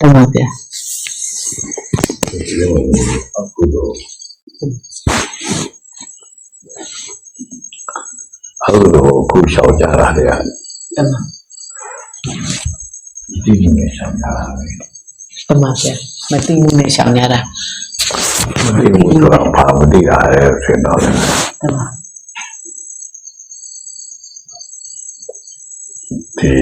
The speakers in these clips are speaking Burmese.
တမန်ဗျာဒီလိုအခုတော့အခုတော့ခုရှောက်ကြတာလေတမန်ဒီဒီနဲ့ရှောက်ကြတာလေတမန်ဗျာမသိမှုနဲ့ရှောင်ရတာမသိဘူးဆိုတော့ဘာမသိတာလဲဆင်တော့လေတမန်ဒီ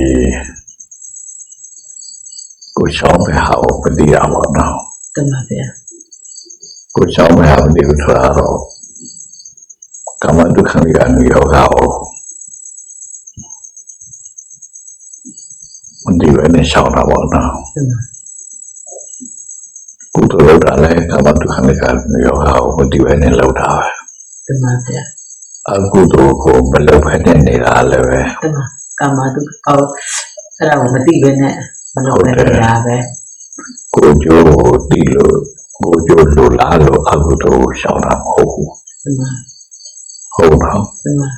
ကိုရှောက်မဲ့ဟာကိုမသိရပါတော့တမန်ဗျာကိုရှောက်မဲ့ဟာမသိဘူးဆိုတော့ကမ္မဒုက္ခမိကနေယောဂကိုမသိဘဲနဲ့ရှောက်တာပေါ့နော်တမန်ကုသိုလ်လုပ်တာလည်းကမ္မဒုက္ခမိကနေယောဂကိုမသိဘဲနဲ့လုပ်တာပဲတမန်ဗျာအကုသိုလ်ကိုမလုပ်ဘဲနဲ့နေတာလည်းပဲတမန်ကာမတုကောအဲ့ဒါကိုမသိဘဲနဲ့ မလုပ်ဘဲနေတာပဲကိုကျိုးကိုတီးလို့ကိုကျိုးလိုလားလို့အကုသိုလ်ကိုရှောင်တာမဟုတ်ဘူးတမန်ဟုတ်တော့တမန်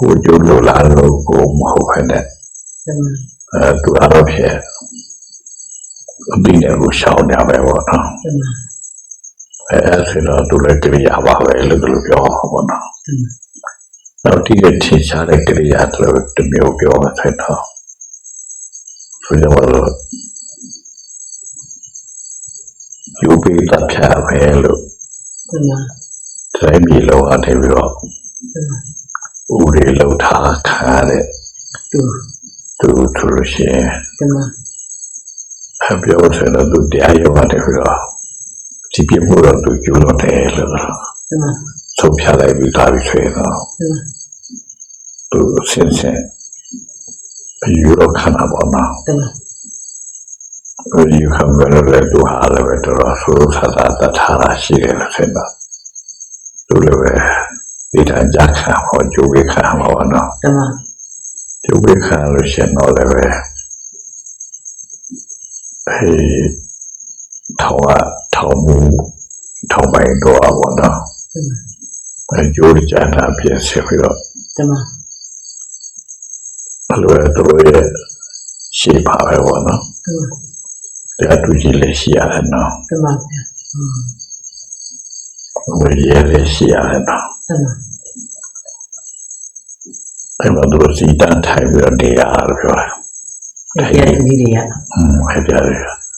ကိုကျိုးလိုလားလို့ကိုမဟုတ်ဘဲနဲ့တမန်အဲသူအတော့ဖြစ်အပြီးနဲ့ကိုရှောင်ကြပဲပေါ့နော်တမန်အဲဆိုတော့သူလည်းကြိယာပါပဲလို့သူတို့ပြောမှာပေါ့နော်တမန်နောက်တိကျထင်ရှားတဲ့ကြိယာတို့တစ်မျိုးပြောမှဆက်တော့ ဆိုကြတော့ယူပြီးတပ်ဖြတ်ပဲလို့တမန်တိုင်းပြည်လုံးအနေပြီးတော့တမန်ဥပဒေလောက်ထားခါတဲ့သူသူသူလို့ရှိရင်တမန်အပြောဆိုတော့သူတရားရုံးကနေပြီးတော့ဒီပြမှုတော့သူကျူးလွန်တယ်လို့တမန်ဆုံးဖြတ်လိုက်ပြီးသားပြီးဆိုရင်တော့တမန်သူဆင်းဆင်း အယူတော့ခဏပေါ့နော်တမန်အယူခံမယ်လို့လည်းသူဟာလည်းပဲတော်တော်ဆိုးဆာတာတထားတာ အဲထောင်ကထောင်မှုထောင်ပိုင်တော့ပါပေါ့နော်တမန်အဲကြိုးကြတာပြည့်စုံပြီးတော့တမန်ဘယ်လိုလဲသူတို့ရဲ့ရှေ့ပါပဲပေါ့နော်တမန်တရားသူကြီးလည်းရှိရတယ်နော်တမန်ဗျာဝေရဲလည်းရှိရတယ်နော်တမန်အဲ့မှာသူတို့စီတန်းထိုင်ပြီးတော့နေရလို့ပြောတယ်တရားသူကြီးတွေကဟွန်းအဲ့ကြတယ်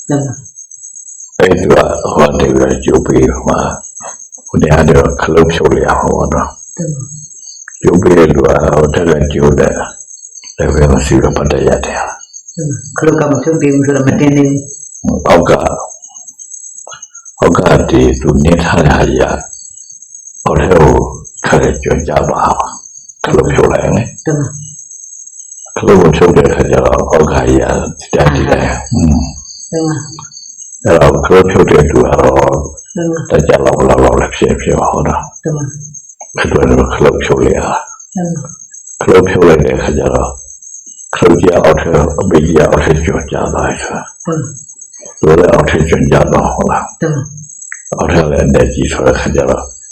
တမန်အဲ့ဒီကဟောတယ်ပြီးတော့ကြိုးပြီးဟိုဟိုတရားတော့ခလုတ်ဖြုတ်လိုက်အောင်ပေါ့နော်တမန်ကြိုးပြီးလူကဟိုတက်ကကြိုးတယ် လည်းပဲမရှိတော့ပတ်တရတဲ့ခလုတ်ကမဖြုတ်သေးဘူးဆိုတော့မတင်သေးဘူးအောက်ကအောက်ကဒီသူနေထားတဲ့ဟာကြီးကဟိုလည်းဟိုခရဲကြွကြပါခလုတ်ဖြုတ်လိုက်ရင်လေတမန်ခလုတ်ကိုဖြုတ်တဲ့ခါကျတော့အောက်ကကြီးကတက်တည်တယ်ဟွန်းတမန်အဲ့တော့ခလုတ်ဖြုတ်တဲ့သူကတော့တမန်တကြလောက်လောက်လောက်လည်းဖြစ်ဖြစ်ပါတော့တမန်အဲ့တော့ခလုတ်ဖြုတ်လိုက်တာတမန်ခလုတ်ဖြုတ်လိုက်တဲ့ခါကျတော့ခလုတ်ကြီးအောက်ထဲအမေကြီးအောက်ထဲကျွတ်ကြသွားတယ်ဆိုတမန်တော့လည်းအောက်ထဲကျွတ်ကြသွားဟုတ်လားတမန်အောက်ထဲလည်းအနေကြီးဆိုတဲ့ခါကျတော့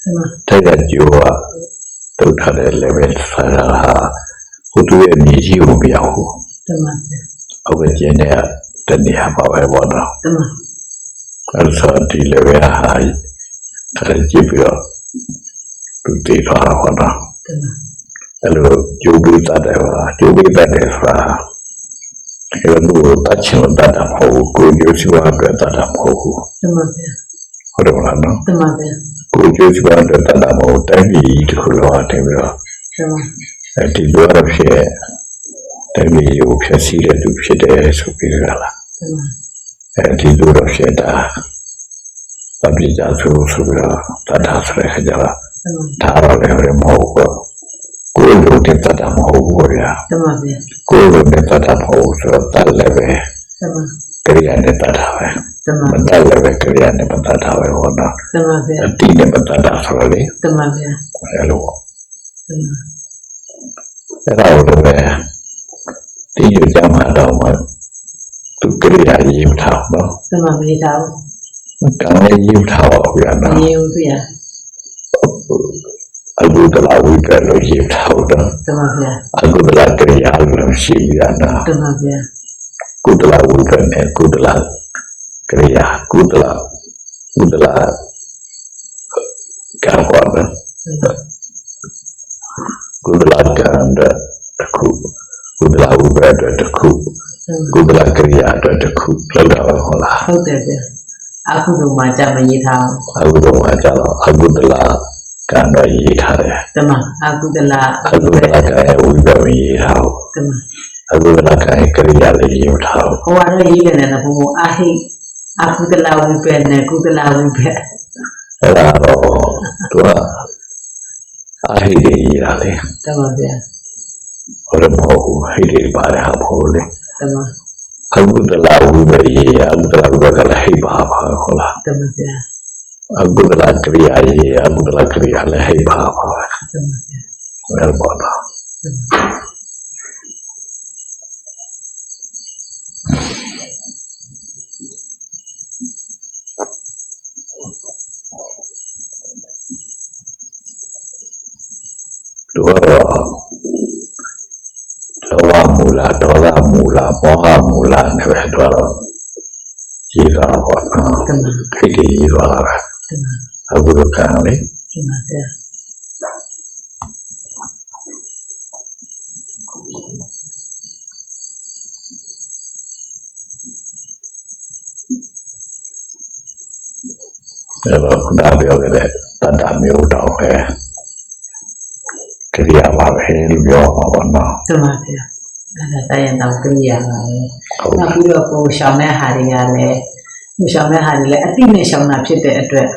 တမန်ထိုက်ကကျိုးကတုတ်ထားတဲ့ level ဆရာဟာဟိုသူရဲ့မြေကြီးကိုမရောက်ဘူးတမန်အောက်ကကျင်းတဲ့တနေရာပါပဲပေါ့နော်တမန်အဲ့ဆိုဒီ level ဟာခရ အဲ့လိုကျိုးပြီးတတ်တယ်ပါကျိုးပြီးတတ်တယ်ဆိုတာအဲ့လိုတတ်ချင်တတ်တာမဟုတ်ဘူးကိုကျိုးစီဝါအတွက်တတ်တာမဟုတ်ဘူးတမန်ဗျာဟုတ်တယ်မလားနော်တမန်ဗျာကိုကျိုးစီဝါအတွက်တတ်တာမဟုတ်တိုင်းပြည်တစ်ခုလုံးအတင်ပြီးတော့တမန်အဲဒီလိုရဖြစ်တိုင်းပြည်ကိုဖြစ်စီတဲ့သူဖြစ်တယ်ဆိုပြီးကြလားတမန်အဲဒီလိုရဖြစ်တာပပိကြဆိုဆိုပြီးတော့တတ်တာဆိုတဲ့ခါကျတော့တမန်ဒါတော့လည်းမဟုတ်ဘူး ကိုယ်လိုတဲ့တတ်တာမဟုတ်ဘူးဗျာတမန်ဗျာကိုယ်လိုတဲ့တတ်တာမဟုတ်ဘူးဆိုတော့တတ်လည်းပဲတမန်ကရိယာနဲ့တတ်တာပဲတမန်မတတ်လည်းပဲကရိယာနဲ့မတတ်တာပဲဟောတော့တမန်ဗျာအတိနဲ့မတတ်တာဆိုတော့လေတမန်ဗျာအဲလိုပေါ့တမန်အဲ့ဒါကိုလည်းပဲဒီရကြမှာတော့မှသူကရိယာရေးမထားဘူးနော်တမန်မေးတာကိုကံလည်းရေးမထားပါဘူးဗျာမနော်မြင်ဘူးဗျာအကုသလဝိတ္တလို့ရေးထားတော့တမန်ဗျာအကုသလကရိယာလို့ရှိရတာတမန်ဗျာ ကုသလဝိပ္ပနဲ့ကုသလကရိယာကုသလကုသလကံပေါ်တယ်ကုသလကံတဲ့တစ်ခုကုသလဝိပ္ပတဲ့တစ်ခုကုသလကရိယာတဲ့တစ်ခုလောက်တာပဲဟု တ်လားဟုတ်တယ်ဗျအခုတော့မှကြမရေးထားအခုတော့ကကြတော့အကုသလကံတော့ရေးထားတယ်တမအခုတလားအကုသလကံရဲ့ဝိပ္ပရေးထားဘူးတမအကုသလကံရဲ့ကရိယာလည်းရေးမထားဘူးဟိုကတော့ရေးတယ်နော်ဘုံဘအာဟိအခုတလားဝိပဲနဲ့ကုတလားဝိပဲအဲ့ဒါတော့သူကအာဟိတေရေးတာလေတမဗျာဟိုလည်းမဟုတ်ဘူးဟိတေပါတဲ့ဟာမဟုတ်လေတမအကုသလဝိပ္ပရေးအကုသလဝိပ္ပကလည်းဟိပါပါဟုတ်လားတမဗျာအကုသလကရိယာရေးအကုသလကရိယာလည်းဟိပါပါပဲတမဗျာ ဘယ်ပေါ်တော့သူကတော့လောဘမူလာဒေါသမူလာမောဟမူ လာနဲ့ပဲသူကတော့ရေးတာပေါ့နော်တမခိတ်ကြီးရေးသွားတာပဲတမအခုတော့ခံလေတမဗျာအဲ့တော့ခုနပြောခဲ့တဲ့တတ္တမျိုးတော့ပဲကြရပါပဲလို့ပြောပါဘောနော်တမဗျာအဲ့ဒါတိုင်းတော့ကြည့်ရပါမယ်ဟုတ်နောက်ပြီးတော့ကိုရှောင်းတဲ့ဟာတွေကလည်းကို ရှောင်းတဲ့ဟာတွေလည်းအတိနဲ့ရှောင်းတာဖြစ်တဲ့အတွက်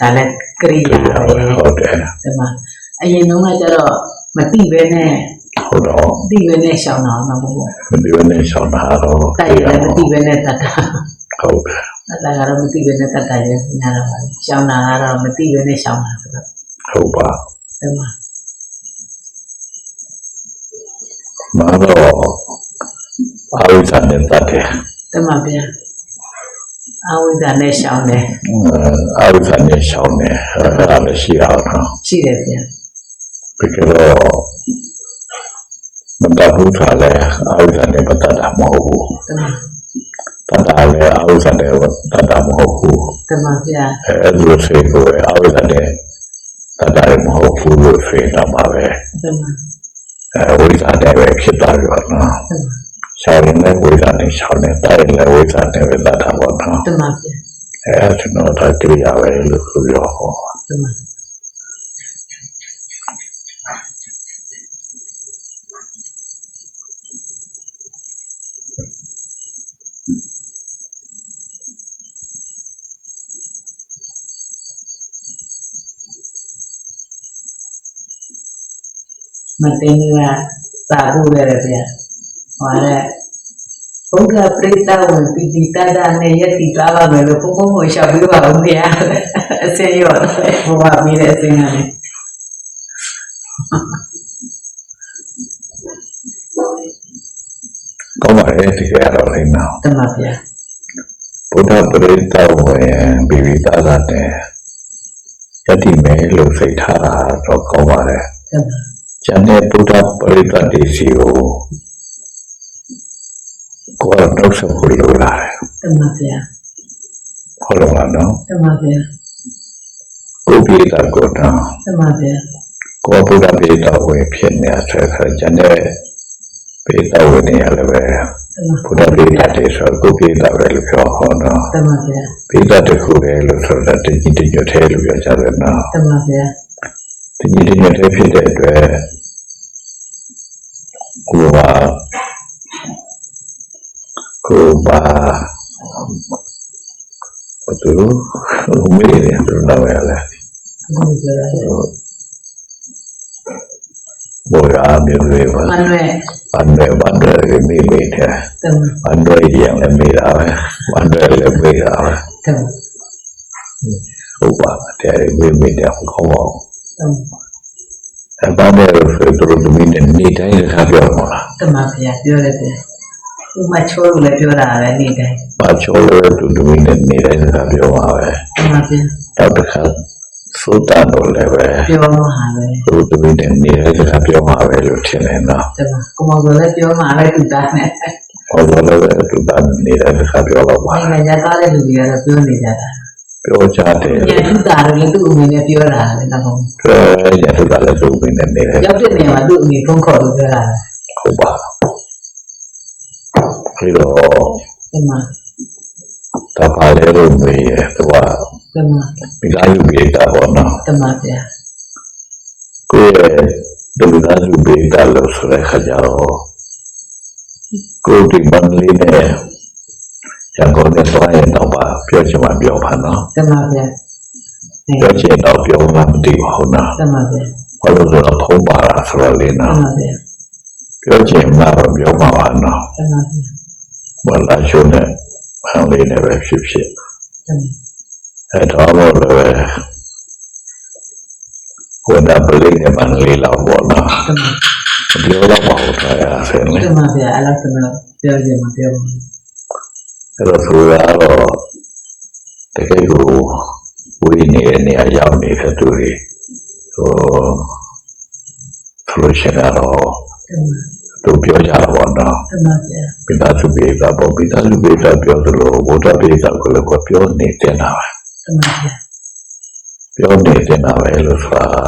ဒါလည်းကရိကြယာရပဲပါဟုတ်တယ်ဒီမှာအရင်တုန်းကကျတော့မတိပဲနဲ့ဟုတ်တော့တိပဲနဲ့ရှောင်းတာမဟုတ်ဘူးဒီဝနေဆောင်တာတော့တိုက်ရလည်းမတိပဲနဲ့တတ်တာဟုတ်တယ်တတ်တာကတော့မတိပဲနဲ့တတ်တာရဲ့ညာတော့ပါရှောင်းတာကတော့မတိပဲနဲ့ရှောင်းတာဆိုတော့ဟုတ်ပါဒီမှာမတော့အာဝိဇ္ဇာနဲ့တတ်တယ်ဒီမှာပြန် အဝိဇ္ဇာနဲ့ရှောင်းတယ်အာဝိဇ္ဇာနဲ့ရှောင်းတယ်အဲ့ဒါလည်းရှိအောင်နော်ရှိတယ်ပြန်ဘယ်ကတော့မတတ်ဘူးထားလဲအာဝိဇ္ဇာနဲ့မတတ်တာမဟုတ်ဘူးဒီမှာတတ်တာလည်းအာဝိဇ္ဇာနဲ့တတ်တာမဟုတ်ဘူးဒီမှာပြန်အဲလိုစိတ်ကိုအာဝိဇ္ဇာနဲ့တတ်တာလည်းမဟုတ်ဘူးလို့ဆိုရင်တော့ပါပဲဒီမှာအဲဝိဇ္ဇာနဲ့ပဲဖြစ်သွားပြီပေါ့နော်ဒီမှာရှောင်းရင်လည်းဝိဇ္ဇာနဲ့ ရှောင်းတယ်တိုက်ရင်လည်းဝိဇ္ဇာနဲ့ပဲတတ်တာပေါ့နော်ဒီမှာပြန်အဲကျွန်တော်ဒါကြည့်ရပဲလို့ပြောဟောဒီမှာမတင်ကသာဘူးရတယ်ဗျာ ဟောရဲဘုရားပရိသတ်ဝင်ပိတိတတ္တနဲ့ယတိသွားပါမယ်လို့ဘုံဘုံကိုရှောက်ပြီးပါဦးဗျာအစင်းရောဘုရားပြီးတဲ့အစင်းကနေကောင်းပါရဲ့တကယ်တော့လည်းနော်တမဗျာဘုရားပရိသတ်ဝင်ဘီဘီသားသားတဲ့ယတိမဲလို့စိတ်ထားတာတော့ကောင်းပါတယ်တမကျန်တဲ့ဘုရားပရိသတ်တွေစီကို ကိုယ်တော့ဆက်ဖို့လိုလာတယ်တမဗျာဟုတ်လို့လားနော်တမဗျာကိုပြေတာကိုတော့တမဗျာကိုဘုရားပြေတာဝင်ဖြစ်နေဆက်ခါကျန်တဲ့ပြေတာဝင်နေရလည်းပဲတမဘုရားပြေတာတွေဆိုကိုပြေတာပဲလို့ပြောဟောတော့တမဗျာပြေတာတစ်ခုလေလို့ဆိုတာတကြီးတညွတ်သေးလို့ပြောကြတယ်နော်တမဗျာတကြီးတညွတ်သေးဖြစ်တဲ့အတွက်ကိုက ကိုပါဘသူမေးတယ်သူနာမည်လဲတမဗျာဘောရမျိုးလေးပါမနွဲအန်ရဘန်ရမေးမေးတယ်တမအ န်ရရံလည်းမေးတာပဲအန်ရလည်းမေးတာပဲတမဟုတ်ပါတဲ့မေးမေးတယ်ကောင်းအောင်တမအပန်းနဲ့ဆိုသူတို့သမီးနဲ့နေတိုင်းတခါပြောမှာလားတမဗျာပြောရတယ်ဗျာဥမချိုးလို့လည်းပြောတာပဲနေ့တိုင်း။ဘာချိုးလဲသူသမီးနဲ့နေတိုင်းတခါပြောမှာပဲတမဗျာ။နောက်တစ်ခါသုတ္တတော့လည်းပဲပြောမှဟာပဲသူသမီးနဲ့နေတိုင်းတခါပြောမှာပဲလို့ထင်တယ်နော်တမကိုမောင်ကလည်းပြောမှလည်းသူသားနဲ့။ဟောတော့လည်းသူတန်းနေတဲ့ခါပြောတော့ပါနိုင်ငံခြားသားတဲ့လူတွေကတော့ပြောနေကြတာပြောကြတယ်ညထုတာလည်းသူ့အမေနဲ့ပြောတာလည်းတော့အဲရထတာလည်းသူမင်းနဲ့နေတယ်ရောက်တဲ့နေရာမှာသူ့အမေဖုန်းခေါ်လို့ပြောတာဟုတ်ပါ ပြီးတော့ဒီမှာတပါလေလို့မေးတယ်သူကဒီမှာမိသားစုပြေတာပေါ့နော်ဒီမှာဗျာကိုယ့်ရဲ့ဒုက္ခစုပြေတာလို့ဆိုတဲ့ခါကျတော့ကိုယ်ဒီမန္တလေးနဲ့ရန်ကုန်နဲ့သွားရင်တော့ပါပြောချင်မှပြောပါနော်ဒီမှာဗျာဒီပြောချင်တော့ပြောမှမသိပါဘူးနော်ဒီမှာဗျာဘာလို့လဲဆိုတော့ဖုံးပါလားဆိုတော့လေဒီနော်မှာဗျာပြောချင်မှတော့ပြောမှာပါနော်ဒီမှာဗျာ ဘာလာရှုံးနဲ့ဖန်လေးနဲ့ပဲဖြစ်ဖြစ်ဒီမှာအဲတော့လို့လည်းဟိုနာပလိနဲ့မန္တလေးလောက်ပေါ့နော်ပြောတော့ပါဘူးထားရဆင်းလေဒီမှာဗျာအဲ့လိုဆိုတော့ပြောချင်မှပြောပါအဲ့တော့ဆိုရတော့တကယ်ကိုဝိနေနေရာရောက်နေတဲ့သူတွေဟိုဆိုလို့ရှိရင်တော့ ဒီမှာသူပြောကြတာပေါ့နော်ဒီမှာဗျာပိသားစုပြေတာပေါ့ပိသားစုပြေတာပြောသလိုဘုရားပြေတာကိုလည်းပြောနေတယ်နာပဲဒီမှာဗျာပြောနေတယ်နာပဲလို့ဆိုတာ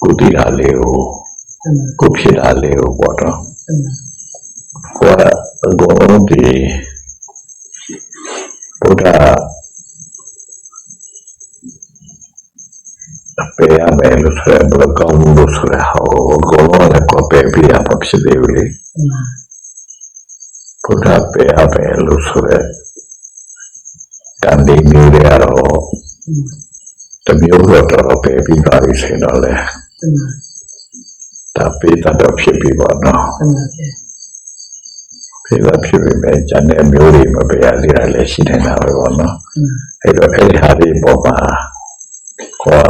ကိုတိလာလေးကိုဒီမှာကိုဖြစ်တာလေးကိုပေါ့တော့ဒီမှာကိုကအကုန်လုံးဒီဘုရားအ ပေရမယ်လို့ဆိုရဘယ်ကောင်းလို့ဆိုရဟောအကုန်လုံးလည်းကိုပေပြရမှာဖြစ်သေးဘူးလေဒီမှာဘုရားပေရမယ်လို့ဆိုရတန်ဒီမျိုးတွေကတော့ဒီမှာတမျိုးတော့တော့ပေပြီးပါပြီဆိုတော့လေဒီမှာဒါပေတတ်တော့ဖြစ်ပြီးပါတော့ဒီမှာဗျာပေတာဖြစ်ပြီးမဲ့ကျန်တဲ့မျိုးတွေမပေရသေးတာလည်းရှိနေတာပဲပေါ့နော်ဒီမှာအဲ့တော့အဲ့ဒီဟာဒီပေါ်မှာကို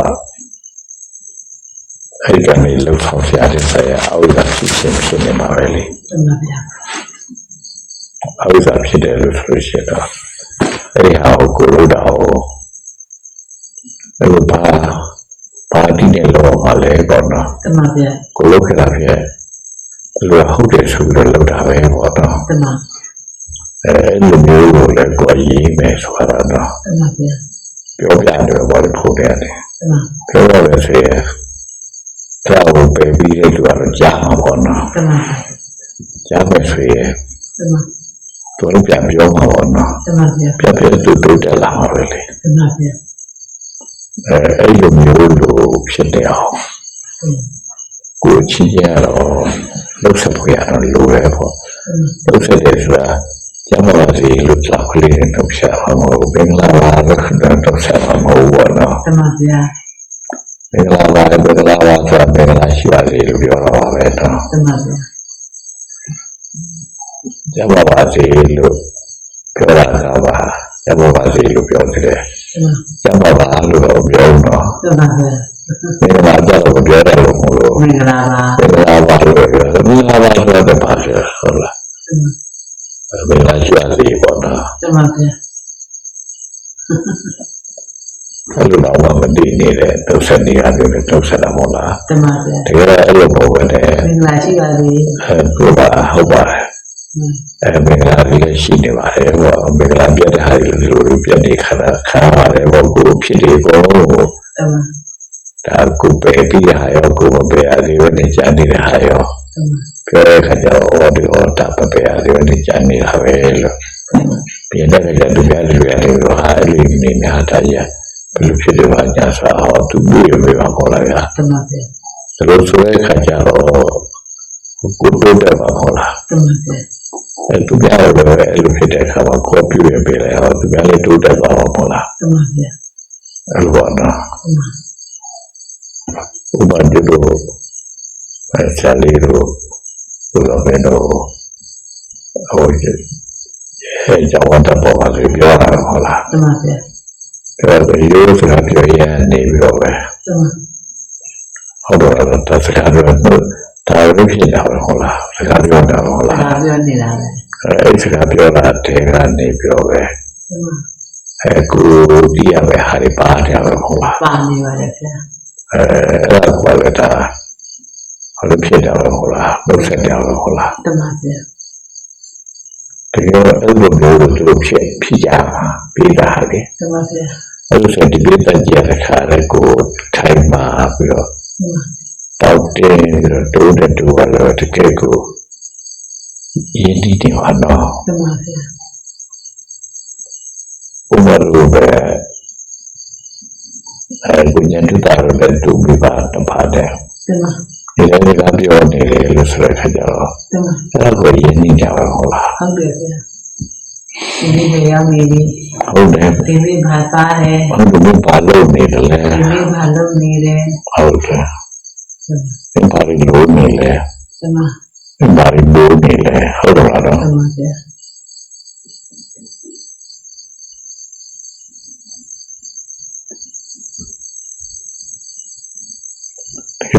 ကအဲ့ဒီကနေလောက်ဆောင်ဆရာတဲ့ဆရာအဝိဇ္ဇာဖြစ်ခြင်းဖြစ်နေမှာပဲလေဒီမှာဗျာအဝိဇ္ဇာဖြစ်တယ်လို့ဆိုလို့ရှိရင်တော့အဲ့ဒီဟာကိုကိုလိုတာကိုအဲ့လိုပါပါတိနဲ့လောကလည်းပေါ့နော်ဒီမှာဗျာကိုလိုခဲ့တာဖြစ်အဲ့လိုဟုတ်တယ်ဆိုပြီးတော့လောက်တာပဲပေါ့နော်ဒီမှာအဲ့လိုမျိုးကိုလည်းကိုယ်ရေးမယ်ဆိုတာတော့ဒီမှာဗျာပြောပြတယ်ဘာလို့ဖို့တယ်လဲဒီမှာပြောရမယ်ဆိုရင် ကြောက်ပဲပြီးတဲ့သူကတော့ကြားမှာပေါ့နော်ဒီမှာကြားမယ်ဆိုရင်ဒီမှာသူတို့ပြန်ပြောမှာပေါ့နော်ဒီမှာဗျာပြပြတူတူတက်လာမှာပဲလေဒီမှာဗျာအဲအဲ့လိုမျိုးလိုဖြစ်နေအောင်ဒီမှာကိုယ်ချင်းရတော့လှုပ်ဆက်ဖွေရတော့လိုပဲပေါ့လှုပ်ဆက်တယ်ဆိုတာကျမပါစီလို့ကြောက်ကလေးနဲ့လှုပ်ဆက်မှာမဟုတ်ဘင်္ဂလာပါလို့လှုပ်ဆက်မှာမဟုတ်ဘူးနော်ဒီမှာဗျာ မင်္ဂလာပါမင်္ဂလာပါဆိုတာမင်္ဂလာရှိပါစေလို့ပြောတော့ပါပဲနော်ဒီမှာဗျာကျမပါစေလို့ပြောတာကပါကျမပါစေလို့ပြောတယ်ဒီမှာကျမပါလို့တော့ပြောတော့ဒီမှာဗျာမင်္ဂလာကြတော့ပြောတယ်လို့မလို့မင်္ဂလာပါမင်္ဂလာပါလို့ပြောတယ်မင်္ဂလာပါဆိုတော့ပါစေဟုတ်လားဒီမှာမင်္ဂလာရှိပါစေပေါ့နော်ဒီမှာဗျာ အဲ့လိုတော့မတည်နေတဲ့တုတ်ဆက်နေရတယ်လို့တုတ်ဆက်တာမဟုတ်လားဒီမှာဗျာတကယ်တော့အဲ့လိုပုံပဲတဲ့မင်္ဂလာရှိပါစေအဲကိုပါဟုတ်ပါတယ်အဲမင်္ဂလာကြီးလည်းရှိနေပါတယ်ဟောမင်္ဂလာပြတဲ့ဟာတွေလိုလိုပြတဲ့ခါခါရတယ်ဘောကိုဖြစ်ဒီဘောဒီမှာဒါကိုပဲပြီးရရောကိုမပဲရသေးဘူးနေကြနေတဲ့ဟာရောဒီမှာပြောတဲ့ခါကျတော့ဟောဒီဟောတာပပဲရသေးဘူးနေကြနေတာပဲလို့ပြင်းတဲ့ကတည်းကလူရတယ်လို့ဟာအဲ့လိုနေနေတာရ ဘယ်လိုဖြစ်တယ်ဘာညာဆိုတော့သူပြီးရမယ်ခေါ်လာရဒီမှာဗျာဒါလို့ဆိုတဲ့ခါကျတော့ကိုတို့တယ်ပါခေါ်လာဒီမှာဗျာအဲသူများလည်းအဲ့လိုဖြစ်တဲ့အခါမှာကိုပြည့်ရပေးလိုက်ဟောသူများလည်းတိုးတက်ပါတော့ခေါ်လာဒီမှာဗျာအဲ့လိုပါနော်ဒီမှာဥပဒေတို့အဲဆရာလေးတို့ဘုရားမင်းတို့ဟိုအဲကြောင့်တော့ပေါ်ပါလေပြောတာဟုတ်လားဒီမှာဗျာပြော တော့ရိုးဆိုတာပြောရနေပြီးတော့ပဲဒီမှာဟုတ်တော့တစကားပြောတော့ဒါရုပ်ဖြစ်တာပဲဟုတ်လားစကားပြောတာဟုတ်လားဒါပြောနေတာပဲအဲစကားပြောတာတဲကနေပြောပဲဒီမှာအဲကိုတီးရမယ်ဟာဒီပါတယ်ပဲဟုတ်လားပါနေပါတယ်ဗျာအဲအဲ့ဒါကလည်းဒါဟဘာလို့ဖြစ်တယ်လဲဟုတ်လားနှုတ်ဆက်တယ်လဲဟုတ်လားတမဗျာ တကယ်တော့အဲ့လိုမျိုးလို့သူတို့ဖြစ်ဖြစ်ကြမှာပြီးတာလေတမဗျာအဲ့လိုဆိုဒီပြတဲ့ကြတဲ့ခါလေကိုထိုင်မှာပြီးတော့တောက်တင်ပြီးတော့တိုးတဲ့တူပါလို့တကယ်ကိုရင်းနှီးတယ်ဟာနော်တမဗျာဘုရားလိုပဲအဲကိုညံတူတာရတဲ့တူပြီးပါတော့ပါတယ်တမ ဒီလည်းကပြောနေတယ်လို့ဆိုတဲ့ခါကျတော့တမအဲ့ဒါကိုရင်းနှီးကြပါဟုတ်လားဟုတ်တယ်ဗျာဒီနေ့ပဲရောက်နေပြီဟုတ်တယ်ဒီနေ့ဘာသားတယ်ဘာလို့ဘာလို့နေတယ်လဲဒီနေ့ဘာလုပ်နေတယ်ဟုတ်တယ်သင်ပါရီလို့နေလဲတမသင်ပါရီလို့နေလဲဟုတ်တယ်လားတမဗျာ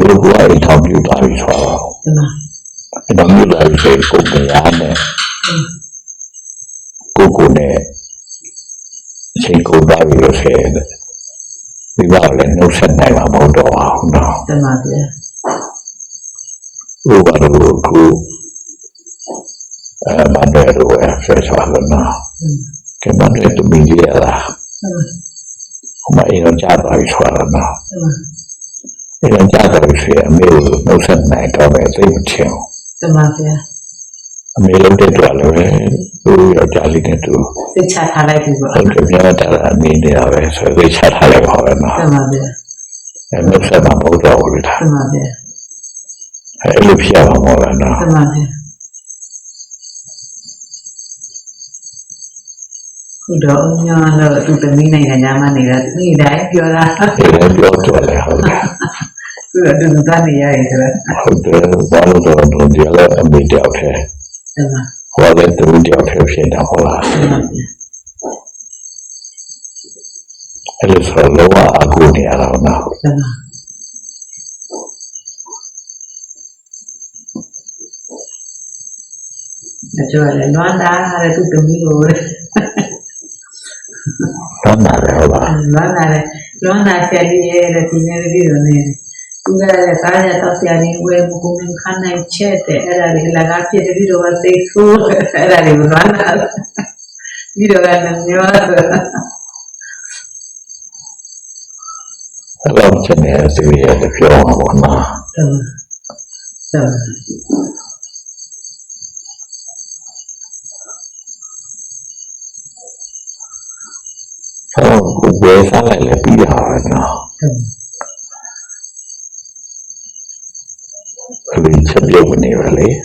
ဒီလိုကိုအဲ့ထောက်ပြတာပြီးဆိုတော့တမအဲ့တော့မြို့သားတွေကိုကိုယ်ရားနဲ့ကိုကိုနဲ့ချိန်ကိုပါပြီးလို့ဆိုရင်ဒီပါလည်းနှုတ်ဆက်နိုင်မှာမဟုတ်တော့ဘူးနော်တမဗျာဥပါတော့ကို အဲမတယ်တော့ဆက်သွားလို့နော်ကဲမတယ်တူမီရလားတမဟိုမှာအင်းကြားသွားပြီးဆိုတော့နော်တမအင်းကြားသွားပြီးဆိုရင်အမေကိုနှုတ်ဆက်နိုင်တော့ပဲသိမချင်ဘူးတမဗျာအမေလုံးတဲ့တော့လည်းသူယောက်ျားလေးနဲ့သူစိတ်ချထားလိုက်ပြီပေါ့ဟုတ်တယ်ပြန်တာအနေနဲ့ရပဲဆိုတော့ချထားလိုက်ပါပဲနော်တမဗျာအဲနှုတ်ဆက်မှာမဟုတ်တော့ဘူးလေတမဗျာအဲလိုဖြစ်ရမှာမဟုတ်လားနော်တမဗျာခုတော့ညာတော့သူသမီးနိုင်ငံသားမှနေတာနေ့တိုင်းပြောတာဒီလည်းပြောတော့လေဟုတ်တယ် ခုတော့သူသားနေရတယ်ဆိုတော့ဟုတ်တယ်ဘာလို့တော့ဒီလည်းအမေတယောက်တည်းတမဟောလည်းသူတယောက်တည်းဖြစ်တာဟုတ်လားတမဗျာအဲ့လိုဆိုတော့လောကအကူနေရတော့နော်တမအကျော်လည်းလွမ်းတာတဲ့သူသမီးကိုတော့နားလည်းဟုတ်လားလွမ်းတာလည်းလွမ်းတာဆရာကြီးရဲ့တဲ့ဒီနေ့ပြီးတော့နေသူက လည်းကားရတော့ဆရာကြီးဝယ်မကုန်မခံနိုင်ချက်တဲ့အဲ့ဒါလေးလကားဖြစ်တဲ့ပြီး တော့သိဆိုးအဲ့ဒါလေးလွမ်းတာပြီးတော့လည်း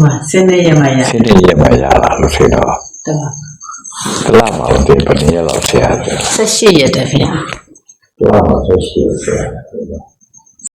မျိုးဆိုအဲ့လိုချက်နေစီရတဲ့ပြောမှာပေါ့နော်တမတမဟောကိုဝယ်စားလိုက်လည်းပြီးတာပဲနော်တမအဲ့ဒီချက်ပြုတ်နေပါလေတမချက်ပြုတ်ရတော့ဒါကြကြည့်ရွယ်อืมသူကလည်းသူစားနေလို့စားတယ်ဒါပေမဲ့သူဟာနေရရတာမဟုတ်ဘူးပဲဒီမှာစင်းနေရမှာရစိတ်နဲ့ရမှရလာလို့ဆိုတော့တမတလားမလို့ဒီပနေရတော့ဆရာတယ်